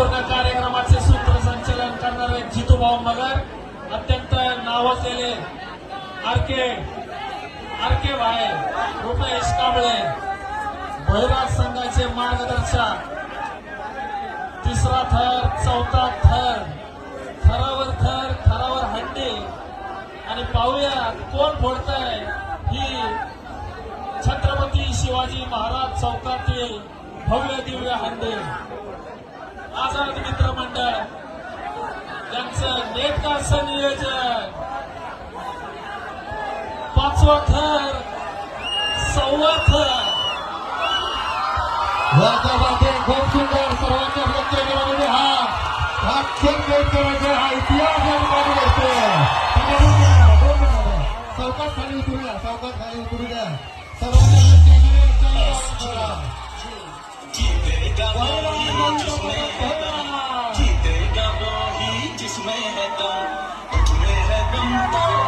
संपूर्ण कार्यक्रमाचे सूत्रसंचालन करणारे जितूभाऊ मगर अत्यंत नावाजलेले आरके आरके भाई रुपेश कांबळे भैराज संघाचे मार्गदर्शक तिसरा थर चौथा थर थरावर थर थरावर हंडी आणि पाहूया कोण फोडतंय ही छत्रपती शिवाजी महाराज चौकातील भव्य दिव्य हंडी. यांचं नेटकं असं नियोजन पाचवा थर सव्वा थर. खूप सुंदर सर्वांच्या प्रत्येकामध्ये हा हा भेट करायचा हा इतिहास या ठिकाणी घडतोय चौकात खाली उतरू द्या चौकात खाली उतरू द्या. सर्वांच्या प्रत्येकाने है तुम तुम्हें है तुम तो